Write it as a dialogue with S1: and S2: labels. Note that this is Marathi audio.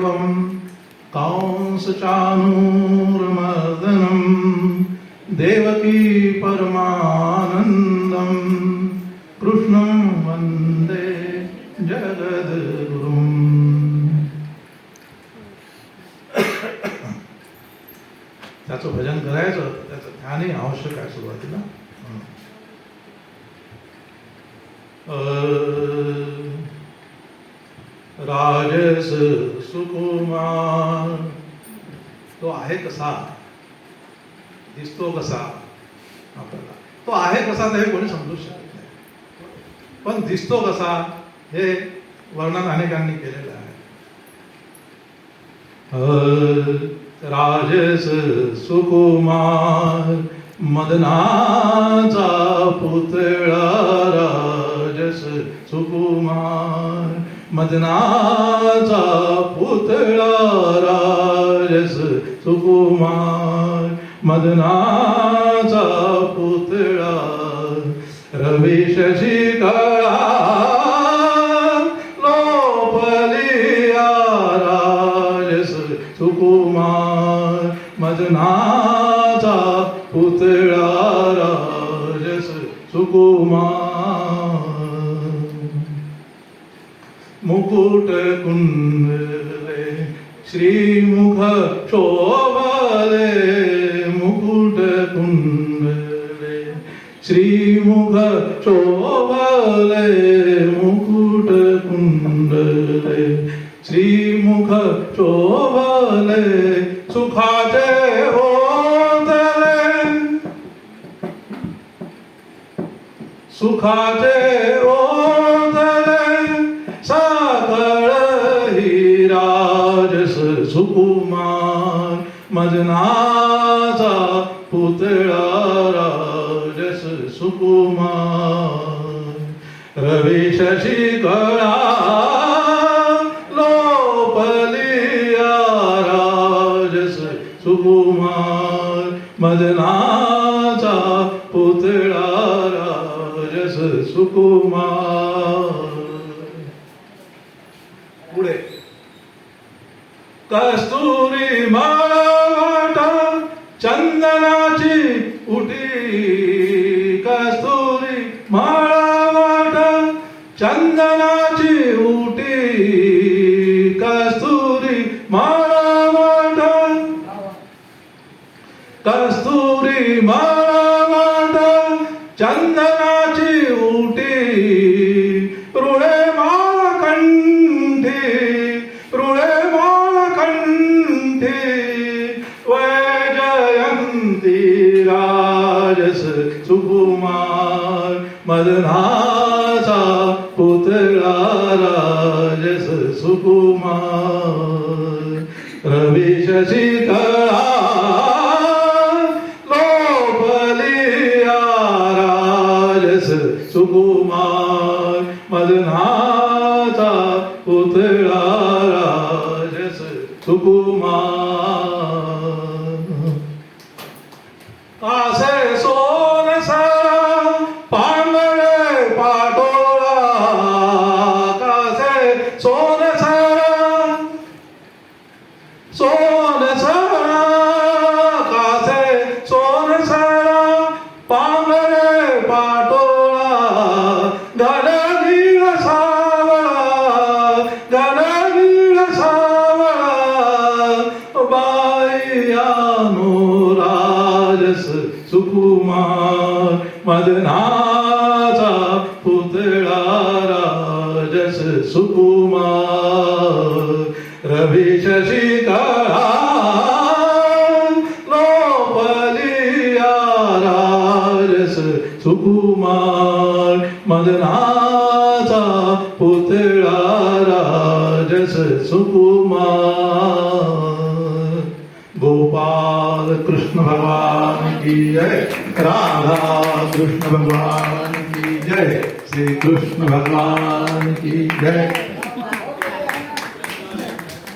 S1: कंसचानूरमर्दनम् देवकी परमानन्दम्। कृष्णं वन्दे जगद्गुरुम्। त्याचं भजन करायचं त्याचं ज्ञानही आवश्यक आहे सुरुवातीला. राजस सुकुमार. तो आहे कसा? दिसतो कसा? आपल्याला तो आहे कसा ते हे कोणी समजू शकत नाही. पण दिसतो कसा हे वर्णन अनेकांनी केलेलं आहे. राजस सुकुमार मदनाचा पुतळा राजस सुकुमार. मदनाचा पुतळा राजस सुकुमार. मदनाचा पुतळा रवी शशी लोपलिया राजस सुकुमार. मदनाचा पुतळा राजस सुकुमार. मुकुट कुंडले श्रीमुख शोभले मुकुट कुंडले श्रीमुख शोभले मुकुट कुंडले श्रीमुख शोभले सुखाचे होतले सुखाचे राजनाचा पुतळा राजस सुकुमार. रवी शशी कळा लोपलिया राजस सुकुमार. मदनाचा पुतळा राजस सुकुमार. पुढे. कस्तुरी मा चंदनाची उटी कस्तुरी माळावाट चंदनाची उटी कस्तुरी माळावाट कस्तुरी माळावाट चंदनाची उटी रुळे मदनाचा पुतळा राजस सुकुमार. रवी शशी लोपलिया राजस सुकुमार. मदनाचा पुतळा राजस सुकुमार. असे सो सुकुमार मदनाचा पुतळा राजस सुकुमार रवी शशी मदनाचा पुतळा राजस सुकुमार. गोपाल कृष्ण भगवान की जय. राधा कृष्ण भगवान की जय. श्री कृष्ण भगवान की जय.